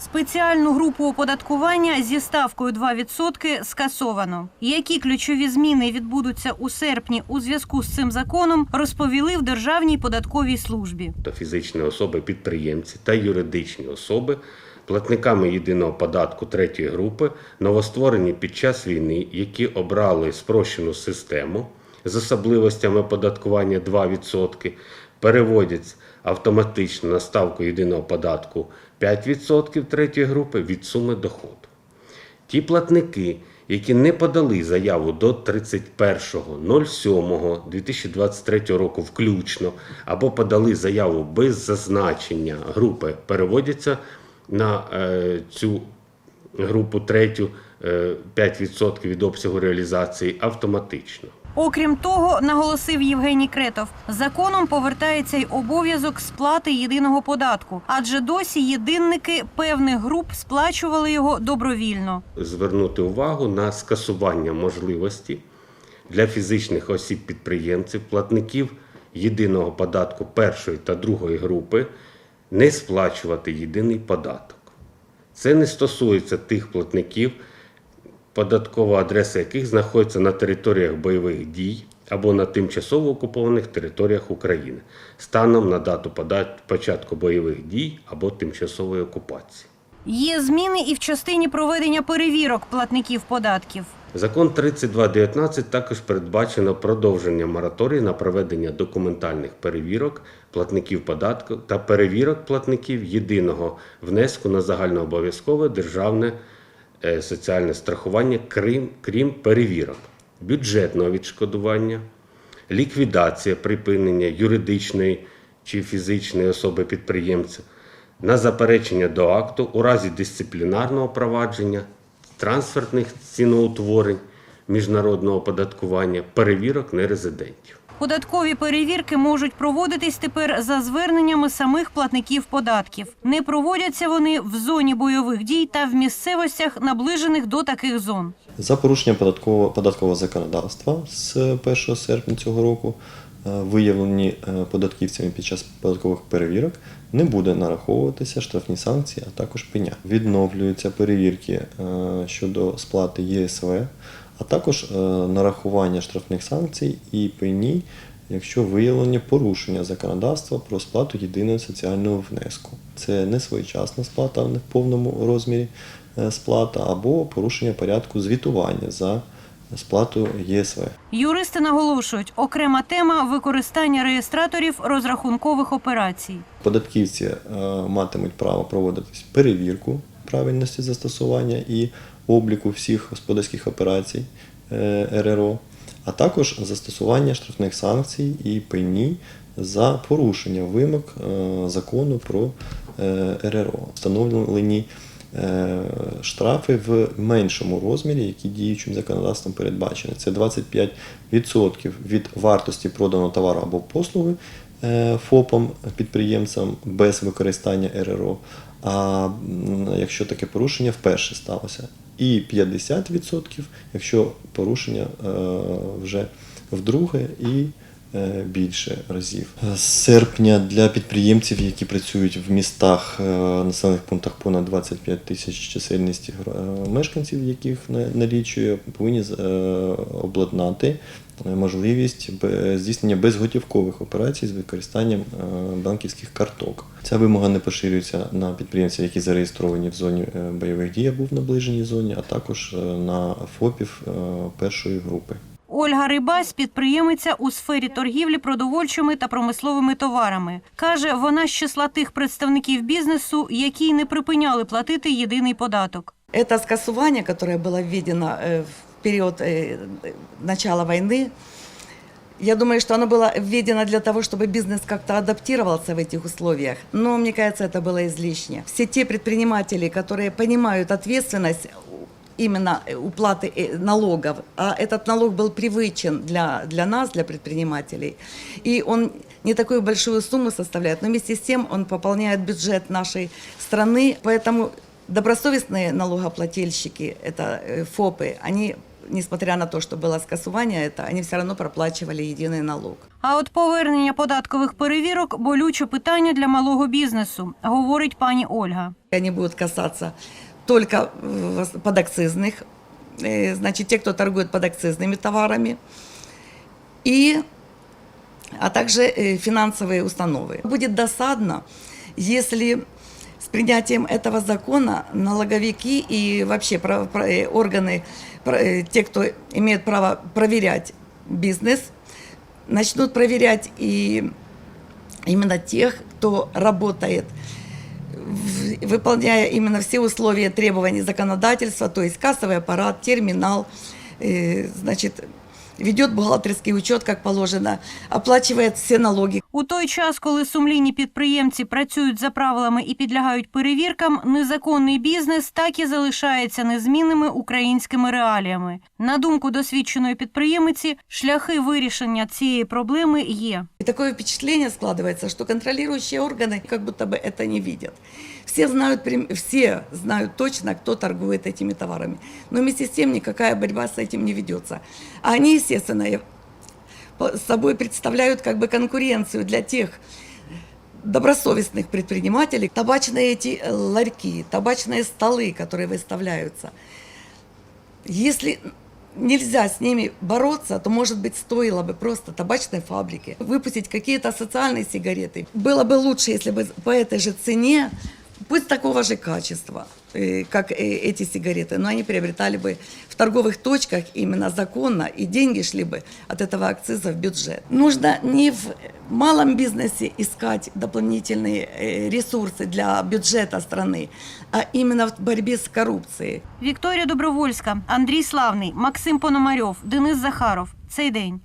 Спеціальну групу оподаткування зі ставкою 2% скасовано. Які ключові зміни відбудуться у серпні у зв'язку з цим законом, розповіли в Державній податковій службі. та фізичні особи підприємці та юридичні особи платниками єдиного податку третьої групи новостворені під час війни, які обрали спрощену систему з особливостями оподаткування 2%, переводять автоматично на ставку єдиного податку 5% третьої групи від суми доходу. Ті платники, які не подали заяву до 31.07.2023 року включно, або подали заяву без зазначення групи, переводяться на е, цю групу третю е, 5% від обсягу реалізації автоматично. Окрім того, наголосив Євгеній Кретов, законом повертається й обов'язок сплати єдиного податку, адже досі єдинники певних груп сплачували його добровільно. звернути увагу на скасування можливості для фізичних осіб-підприємців, платників єдиного податку першої та другої групи не сплачувати єдиний податок. Це не стосується тих платників, податкова адреса яких знаходиться на територіях бойових дій або на тимчасово окупованих територіях України станом на дату початку бойових дій або тимчасової окупації. Є зміни і в частині проведення перевірок платників податків. Закон 3219 також передбачено продовження мораторію на проведення документальних перевірок платників податку та перевірок платників єдиного внеску на загальнообов'язкове державне соціальне страхування, крім, крім перевірок бюджетного відшкодування, ліквідація припинення юридичної чи фізичної особи підприємця на заперечення до акту у разі дисциплінарного провадження, трансфертних ціноутворень, міжнародного оподаткування, перевірок нерезидентів. Податкові перевірки можуть проводитись тепер за зверненнями самих платників податків. Не проводяться вони в зоні бойових дій та в місцевостях, наближених до таких зон. За порушення податкового, податкового законодавства з 1 серпня цього року, е, виявлені е, податківцями під час податкових перевірок, не буде нараховуватися штрафні санкції, а також пеня. Відновлюються перевірки е, щодо сплати ЄСВ, а також е, нарахування штрафних санкцій і пені, якщо виявлені порушення законодавства про сплату єдиного соціального внеску. Це не своєчасна сплата не в повному розмірі е, сплата або порушення порядку звітування за сплату ЄСВ. Юристи наголошують, окрема тема використання реєстраторів розрахункових операцій. Податківці е, матимуть право проводити перевірку правильності застосування і обліку всіх господарських операцій е, РРО, а також застосування штрафних санкцій і пені за порушення вимог е, закону про е, РРО. Встановлені штрафи в меншому розмірі, які діючим законодавством передбачені. Це 25% від вартості проданого товару або послуги ФОПом підприємцям без використання РРО. А якщо таке порушення вперше сталося, і 50%, якщо порушення е, вже вдруге і е, більше разів. З серпня для підприємців, які працюють в містах, е, населених пунктах понад 25 тисяч чисельності е, мешканців, яких на- налічує, повинні е, обладнати е, можливість здійснення безготівкових операцій з використанням е, банківських карток. Ця вимога не поширюється на підприємців, які зареєстровані в зоні е, бойових дій або в наближеній зоні, а також е, на ФОПів е, першої групи. Ольга Рибась, підприємиця у сфері торгівлі продовольчими та промисловими товарами. Каже, вона з числа тих представників бізнесу, які й не припиняли платити єдиний податок. Это скасування, которое было введено э, в период э, начала войны, я думаю, что оно было введено для того, чтобы бизнес как-то адаптировался в этих условиях. Но мне кажется, это было излишне. Все те предприниматели, которые понимают ответственность именно уплаты э, налогов, а этот налог был привычен для, для нас, для предпринимателей, и он не такую большую сумму составляет, но вместе с тем он пополняет бюджет нашей страны, поэтому добросовестные налогоплательщики, это э, ФОПы, они, несмотря на то, что было скасування, это, они все равно проплачивали единый налог. А от повернення податкових перевірок болюче питання для малого бізнесу, говорить пані Ольга. Они будут касаться только подакцизных, э, значит, те, кто торгует подакцизными товарами, и, а также э, финансовые установы. Будет досадно, если с принятием этого закона налоговики и вообще э, органы, те, кто имеет право проверять бизнес, начнут проверять и именно тех, кто работает выполняя именно все условия требований законодательства, то есть кассовый аппарат, терминал, э, значит, ведет бухгалтерский учет, как положено, оплачивает все налоги, У той час, коли сумлінні підприємці працюють за правилами і підлягають перевіркам, незаконний бізнес так і залишається незмінними українськими реаліями. На думку досвідченої підприємиці, шляхи вирішення цієї проблеми є. И такое впечатление складывается, что контролирующие органы как будто бы это не видят. Все знают, все знают точно, кто торгует этими товарами. Но вместе с тем никакая борьба с этим не ведется. А они, естественно, собой представляют как бы конкуренцию для тех добросовестных предпринимателей. Табачные эти э, ларьки, табачные столы, которые выставляются. Если нельзя с ними бороться, то, может быть, стоило бы просто табачной фабрике выпустить какие-то социальные сигареты. Было бы лучше, если бы по этой же цене, пусть такого же качества, э, как э, эти сигареты, но они приобретали бы в торговых точках именно законно, и деньги шли бы от этого акциза в бюджет. Нужно не в малом бизнесе искать дополнительные э, ресурсы для бюджета страны, а именно в борьбе с коррупцией. Вікторія Добровольська, Андрій Славний, Максим Пономарьов, Денис Захаров. Цей день.